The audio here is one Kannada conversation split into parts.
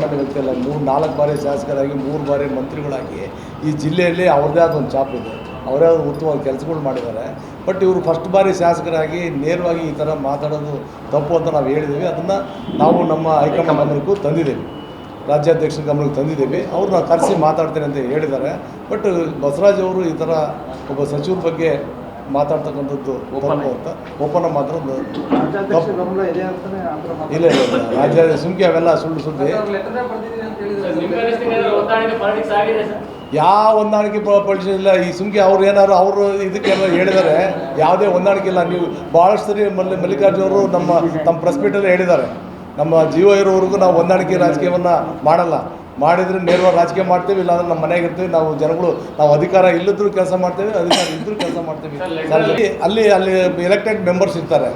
ಸಾಮಾನ್ಯ ವ್ಯಕ್ತಿಯಲ್ಲ ಮೂರು ನಾಲ್ಕು ಬಾರಿ ಶಾಸಕರಾಗಿ ಮೂರು ಬಾರಿ ಮಂತ್ರಿಗಳಾಗಿ ಈ ಜಿಲ್ಲೆಯಲ್ಲಿ ಅವ್ರದ್ದೇ ಆದ ಒಂದು ಚಾಪ್ ಇದೆ. ಅವರೇ ಆದ ಉತ್ತಮವಾದ ಕೆಲಸಗಳು ಮಾಡಿದ್ದಾರೆ. ಬಟ್ ಇವರು ಫಸ್ಟ್ ಬಾರಿ ಶಾಸಕರಾಗಿ ನೇರವಾಗಿ ಈ ಥರ ಮಾತಾಡೋದು ತಪ್ಪು ಅಂತ ನಾವು ಹೇಳಿದ್ದೀವಿ ಅದನ್ನು ನಾವು ನಮ್ಮ ಹೈಕಮಾಂಡ್ ಗಮನಕ್ಕೂ ತಂದಿದ್ದೀವಿ. ರಾಜ್ಯಾಧ್ಯಕ್ಷರ ಗಮನಕ್ಕೆ ತಂದಿದ್ದೀವಿ. ಅವ್ರನ್ನ ಕರೆಸಿ ಮಾತಾಡ್ತೇನೆ ಅಂತ ಹೇಳಿದ್ದಾರೆ. ಬಟ್ ಬಸವರಾಜ್ ಅವರು ಈ ಥರ ಒಬ್ಬ ಸಚಿವರ ಬಗ್ಗೆ ಮಾತಾಡ್ತಕ್ಕಂಥದ್ದು ಓಪನ ಅಂತ. ಒಪ್ಪನ ಮಾತ್ರ ಒಂದು. ಇಲ್ಲ ಇಲ್ಲ ಇಲ್ಲ. ರಾಜ್ಯ ಸುಮ್ಕೆ ಅವೆಲ್ಲ ಸುಳ್ಳು ಸುದ್ದಿ. ಯಾವ ಹೊಂದಾಣಿಕೆ ಪೊಲಿಟಿಷನ್ ಇಲ್ಲ. ಈ ಸುಮ್ಕೆ ಅವ್ರು ಏನಾದ್ರು ಅವರು ಇದಕ್ಕೆ ಹೇಳಿದ್ದಾರೆ ಯಾವುದೇ ಹೊಂದಾಣಿಕೆ ಇಲ್ಲ. ನೀವು ಭಾಳಷ್ಟು ಸರಿ ಮಲ್ಲಿ ಮಲ್ಲಿಕಾರ್ಜುನ ಅವರು ನಮ್ಮ ತಮ್ಮ ಪ್ರೆಸ್ ಮೀಟಲ್ಲಿ ಹೇಳಿದ್ದಾರೆ. ನಮ್ಮ ಜೀವ ಇರೋವರೆಗೂ ನಾವು ಹೊಂದಾಣಿಕೆ ರಾಜಕೀಯವನ್ನು ಮಾಡಲ್ಲ. ಮಾಡಿದರೆ ನೇರವಾಗಿ ರಾಜಕೀಯ ಮಾಡ್ತೀವಿ ಇಲ್ಲಾಂದ್ರೆ ನಮ್ಮ ಮನೆಗೆ ಇರ್ತೀವಿ ನಾವು ಜನಗಳು ನಾವು ಅಧಿಕಾರ ಇಲ್ಲದ್ರೂ ಕೆಲಸ ಮಾಡ್ತೇವೆ ಅಧಿಕಾರ ಇದ್ರೂ ಕೆಲಸ ಮಾಡ್ತೀವಿ. ಅಲ್ಲಿ- ಅಲ್ಲಿ ಅಲ್ಲಿ ಎಲೆಕ್ಟೆಡ್ ಮೆಂಬರ್ಸ್ ಇರ್ತಾರೆ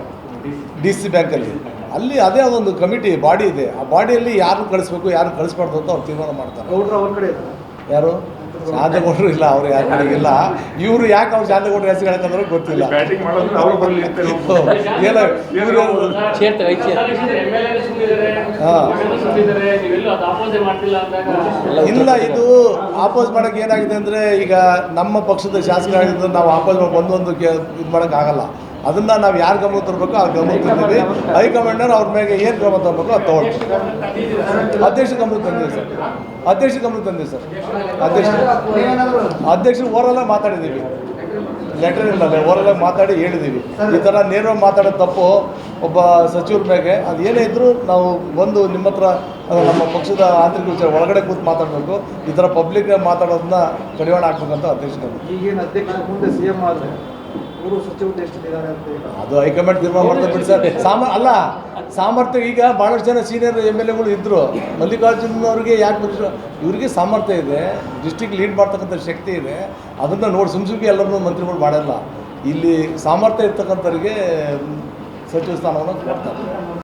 ಡಿ ಸಿ ಬ್ಯಾಂಕಲ್ಲಿ ಅಲ್ಲಿ. ಅದೇ ಒಂದು ಕಮಿಟಿ ಬಾಡಿ ಇದೆ. ಆ ಬಾಡಿಯಲ್ಲಿ ಯಾರು ಕಳಿಸ್ಬೇಕು ಯಾರು ಕಳಿಸ್ಬಾರ್ದು ಅಂತ ಅವ್ರು ತೀರ್ಮಾನ ಮಾಡ್ತಾರೆ. ಯಾರು? ಶಾಂತಗೌಡರು ಇಲ್ಲ ಅವ್ರು ಯಾರು ಕಡೆಗಿಲ್ಲ ಇವರು ಯಾಕೆ ಅವ್ರು ಜಾದಗೌಡರು ಹೆಸರು ಹೇಳ್ತಂದ್ರೆ ಗೊತ್ತಿಲ್ಲ. ಬ್ಯಾಟಿಂಗ್ ಮಾಡಿದ್ರೆ ಅವ್ರು ಬರಲಿ ಅಂತ ಏನ ಇವರು ಹಾ. ಸುಮ್ಮನಿದ್ದಾರೆ ನೀವೆಲ್ಲೂ ಅದು ಆಪೋಸೆ ಮಾಡ್ತಿಲ್ಲ ಅಂದಾಗ ಇಲ್ಲ ಇದು ಆಪೋಸ್ ಮಾಡಕ್ಕೆ ಏನಾಗಿದೆ ಅಂದ್ರೆ ಈಗ ನಮ್ಮ ಪಕ್ಷದ ಶಾಸಕರಾಗಿದ್ದು ನಾವು ಆಪೋಸ್ ಒಂದೊಂದು ಇದು ಮಾಡೋಕ್ಕಾಗಲ್ಲ. ಅದನ್ನ ನಾವು ಯಾರು ಗಮನ ತರಬೇಕು ಆ ಗಮನ ತಂದಿವಿ ಹೈಕಮಾಂಡರ್ ಅವ್ರ ಮೇಲೆ ಏನು ಕ್ರಮ ತರಬೇಕು ಅದು ತಗೊಳ್ಳಿ ಅಧ್ಯಕ್ಷ ಗಮನ ತಂದಿದೆ ಸರ್. ಅಧ್ಯಕ್ಷ ಗಮನ ತಂದಿದೆ ಸರ್. ಅಧ್ಯಕ್ಷ. ಅಧ್ಯಕ್ಷ ಓರಲ್ಲ ಮಾತಾಡಿದ್ದೀವಿ ಲೆಟರ್ ಇಲ್ಲ ಓರಲ್ಲ ಮಾತಾಡಿ ಹೇಳಿದ್ದೀವಿ ಈ ಥರ ನೇರವಾಗಿ ಮಾತಾಡೋದು ತಪ್ಪು. ಒಬ್ಬ ಸಚಿವರ ಮೇಲೆ ಅದು ಏನೇ ಇದ್ದರೂ ನಾವು ಬಂದು ನಿಮ್ಮ ಹತ್ರ ನಮ್ಮ ಪಕ್ಷದ ಆಂತರಿಕ ವಿಚಾರ ಒಳಗಡೆ ಕೂತು ಮಾತಾಡಬೇಕು. ಈ ಥರ ಪಬ್ಲಿಕ್ ಮಾತಾಡೋದನ್ನ ಕಡಿವಾಣ ಹಾಕ್ಬೇಕಂತ ಅಧ್ಯಕ್ಷ ಅದು ಹೈಕಮಾಂಡ್ ತೀರ್ಮಾನ ಮಾಡ್ತಾರೆ ಬಿಡಿ ಸರ್ ಸಾಮ ಅಲ್ಲ ಸಾಮರ್ಥ್ಯ ಈಗ ಭಾಳಷ್ಟು ಜನ ಸೀನಿಯರ್ ಎಂ ಎಲ್ ಎಗಳು ಇದ್ದರು ಮಲ್ಲಿಕಾರ್ಜುನ್ ಅವ್ರಿಗೆ ಯಾಕೆ ಬಿಟ್ಟು ಇವರಿಗೆ ಸಾಮರ್ಥ್ಯ ಇದೆ ಡಿಸ್ಟಿಕ್ ಲೀಡ್ ಮಾಡ್ತಕ್ಕಂಥ ಶಕ್ತಿ ಇದೆ. ಅದನ್ನು ನೋಡಿ ಸುಮ್ ಎಲ್ಲರನ್ನೂ ಮಂತ್ರಿಗಳು ಮಾಡಲ್ಲ. ಇಲ್ಲಿ ಸಾಮರ್ಥ್ಯ ಇರ್ತಕ್ಕಂಥವ್ರಿಗೆ ಸಚಿವ ಸ್ಥಾನವನ್ನು ಕೊಡ್ತಾರೆ.